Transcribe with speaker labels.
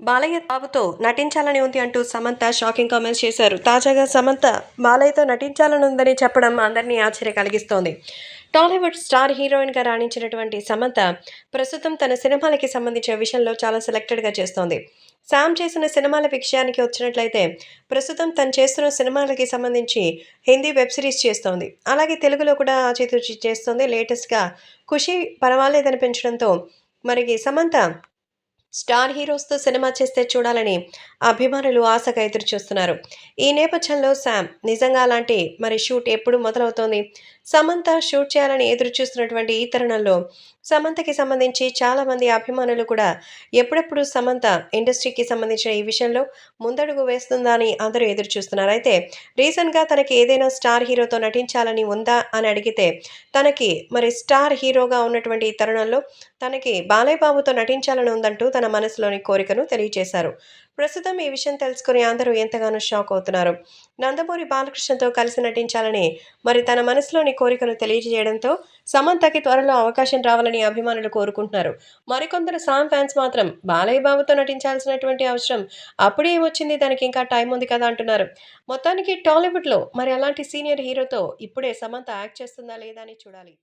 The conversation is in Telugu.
Speaker 1: బాలయ్య బాబుతో నటించాలని ఉంది అంటూ సమంత షాకింగ్ కామెంట్స్ చేశారు. తాజాగా సమంత బాలయ్యతో నటించాలని ఉందని చెప్పడం అందరినీ ఆశ్చర్య కలిగిస్తోంది. టాలీవుడ్ స్టార్ హీరోయిన్గా రాణించినటువంటి సమంత ప్రస్తుతం తన సినిమాలకి సంబంధించిన విషయంలో చాలా సెలెక్టెడ్గా చేస్తోంది. శామ్ చేసిన సినిమాల విషయానికి వచ్చినట్లయితే ప్రస్తుతం తను చేస్తున్న సినిమాలకి సంబంధించి హిందీ వెబ్ సిరీస్ చేస్తోంది. అలాగే తెలుగులో కూడా ఆచితూచి చేస్తోంది. లేటెస్ట్గా ఖుషి పర్వాలేదనిపించడంతో మరి సమంత స్టార్ హీరోస్తో సినిమా చేస్తే చూడాలని అభిమానులు ఆశగా ఎదురు చూస్తున్నారు ఈ నేపథ్యంలో శామ్ నిజంగా అలాంటి మరి షూట్ ఎప్పుడు మొదలవుతోంది? సమంత షూట్ చేయాలని ఎదురు చూస్తున్నటువంటి ఈ తరుణంలో సమంతకి సంబంధించి చాలామంది అభిమానులు కూడా ఎప్పుడెప్పుడు సమంత ఇండస్ట్రీకి సంబంధించిన ఈ విషయంలో ముందడుగు వేస్తుందా అని అందరూ ఎదురు చూస్తున్నారు అయితే రీసెంట్గా తనకి ఏదైనా స్టార్ హీరోతో నటించాలని ఉందా అని అడిగితే తనకి మరి స్టార్ హీరోగా ఉన్నటువంటి ఈ తరుణంలో తనకి బాలయ్య బాబుతో నటించాలని ఉందంటూ తన మనసులోని కోరికను తెలియజేశారు ప్రస్తుతం ఈ విషయం తెలుసుకుని అందరూ ఎంతగానో షాక్ అవుతున్నారు. నందమూరి బాలకృష్ణతో కలిసి నటించాలని మరి తన మనసులోని కోరికను తెలియజేయడంతో సమంతకి త్వరలో అవకాశం రావాలని అభిమానులు కోరుకుంటున్నారు. మరికొందరు సామ్ ఫ్యాన్స్ మాత్రం బాలయ్య బాబుతో నటించాల్సినటువంటి అవసరం అప్పుడే ఏమొచ్చింది? దానికి ఇంకా టైం ఉంది కదా అంటున్నారు. మొత్తానికి టాలీవుడ్లో మరి అలాంటి సీనియర్ హీరోతో ఇప్పుడే సమంత యాక్ట్ చేస్తుందా లేదా అని చూడాలి.